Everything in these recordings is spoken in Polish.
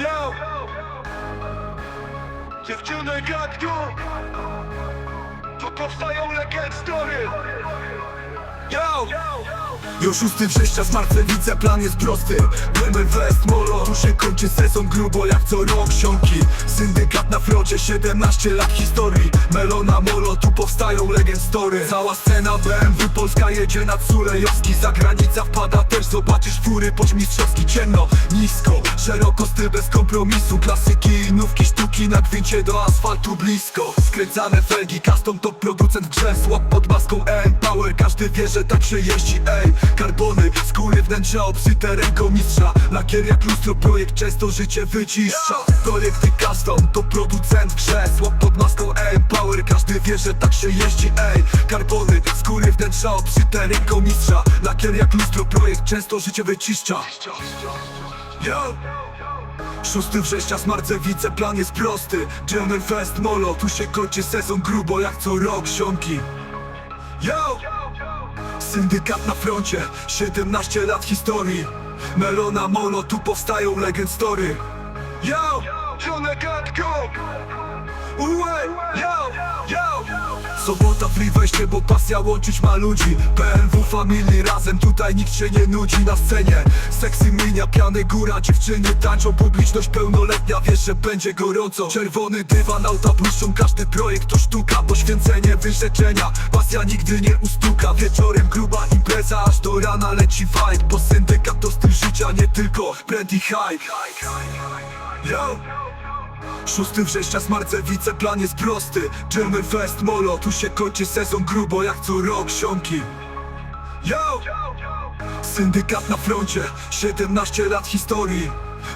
Yo! Dziewczyny gadką Tu powstają legend story Yo! Już 6 września z Marcewice plan jest prosty. West Molo Tu się kończy sezon grubo jak co rok siąki. Syndykat na froncie 17 lat historii. Melona Molo tu powstają legend story. Cała scena BMW Polska jedzie na Culejowski Zagranica wpada też zobaczysz fury Poćmistrzowski ciemno, nisko Szeroko styl bez kompromisu. Klasyki nówki sztuki na gwincie do asfaltu blisko. Skręcane felgi custom to producent grze pod maską EM Power Każdy wie, że tak się jeździ, ej Karbony, skóry wnętrza obsyte ręką mistrza. Lakier jak lustro, projekt często życie wycisza Projekty custom to producent w grze pod maską. EM Power Każdy wie, że tak się jeździ, ej Karbony, skóry wnętrza obsyte ręką mistrza. Lakier jak lustro, projekt często życie wycisza Yo! 6 września z Marcewice plan jest prosty. German Fest Molo, tu się kończy sezon grubo jak co rok siomki Yo! Syndykat na froncie, 17 lat historii Melona Molo, tu powstają legend story Yo! Dziewczyny gadką Uwe! Sobota free weźcie, bo pasja łączyć ma ludzi. BMW Family razem, tutaj nikt się nie nudzi na scenie. Sexy minia, piany góra, dziewczyny tańczą Publiczność pełnoletnia, wiesz, że będzie gorąco. Czerwony dywan, auta błyszczą, każdy projekt to sztuka Poświęcenie, wyrzeczenia, pasja nigdy nie ustuka Wieczorem gruba impreza, aż do rana leci vibe Bo syndykat to styl życia, nie tylko brand i hype. Yo! 6 września z Marcewice plan jest prosty German Fest Molo, tu się kończy sezon grubo jak co rok siomki Yo! Syndykat na froncie, 17 lat historii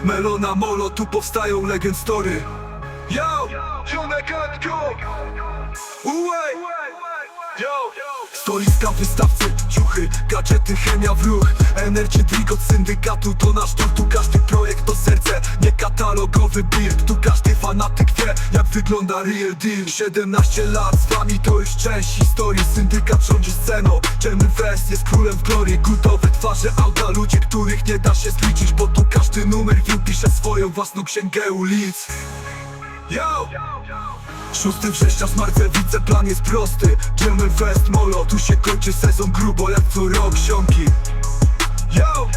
Melona Molo, tu powstają legend story Yo! Dziewczyny gadką Uwe! Yo! Stoiska wystawcy, ciuchy, gadżety, chemia w ruch. Energy drink od syndykatu to nasz dom Tu każdy projekt to serce, nie katalogowy build Tu każdy fanatyk wie, jak wygląda real deal. 17 lat z wami to już część historii. Syndykat rządzi sceną, German Fest jest królem w glorii. Kultowe twarze, auta, ludzie, których nie da się zliczyć Bo tu każdy numer win pisze swoją własną księgę ulic Yo! 6 września z Marcewice plan jest prosty German Fest Molo, tu się kończy sezon grubo jak co rok siomki Yo!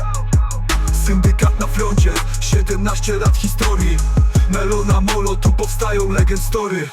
Syndykat na froncie, 17 lat historii Melona Molo, tu powstają legend story